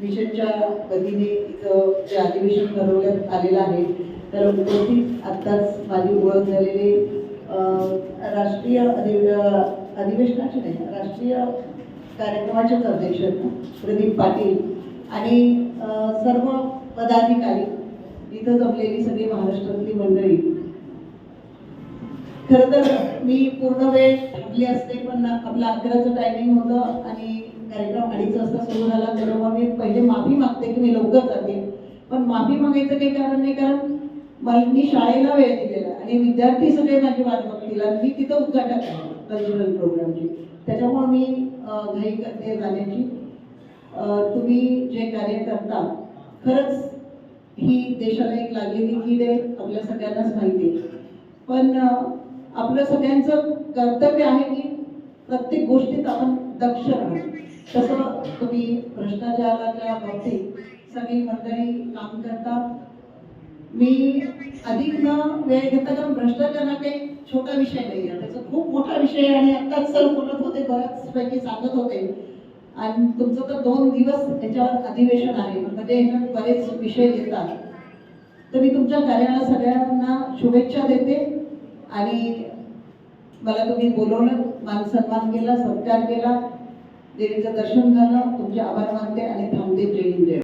मिशनच्या वतीने इथं जे अधिवेशन भरवण्यात आलेलं आहे तर उपस्थित आत्ताच माझी ओळख झालेले राष्ट्रीय अधि अधिवेशनाचे नाही राष्ट्रीय कार्यक्रमाचेच अध्यक्ष प्रदीप पाटील आणि सर्व पदाधिकारी इथं जमलेली सगळी महाराष्ट्रातली मंडळी. खरं तर मी पूर्ण वेळ थांबली असते पण आपलं अकराचं टायमिंग होतं आणि कार्यक्रम अडीच वाजता सुरू झाला तेव्हा मी पहिले माफी मागते की मी लवकर जाते. पण माफी मागायचं काही कारण नाही कारण मला मी शाळेला वेळ दिलेला आणि विद्यार्थी सगळे माझी वाट बघतील आणि मी तिथं उद्घाटन कल्चरल प्रोग्रामची त्याच्यामुळे मी घाई करते जाण्याची तुम्ही जे कार्य करता खरंच ही देशाला एक लागलेली कीड आहे आपल्या सगळ्यांनाच माहिती आहे. पण आपलं सगळ्यांचं कर्तव्य आहे की प्रत्येक गोष्टीत आपण दक्ष राहतो तसं तुम्ही भ्रष्टाचाराच्या बाबतीत सगळी मंडळी काम करता. मी अधिक न वेळ घेता कारण भ्रष्टाचार हा काही छोटा विषय नाही आहे. त्याचा खूप मोठा विषय आहे आणि आत्ताच सर बोलत होते बऱ्याच पैकी सांगत होते. आणि तुमचं तर दोन दिवस याच्यावर अधिवेशन आहे. म्हणजे याच्यात बरेच विषय येतात. तर मी तुमच्या कार्याला सगळ्यांना शुभेच्छा देते. आणि मला तुम्ही बोलवलं मान सन्मान केला सत्कार केला. देवीचं दर्शन झालं तुमचे आभार मानते आणि थांबते जय हिंद जय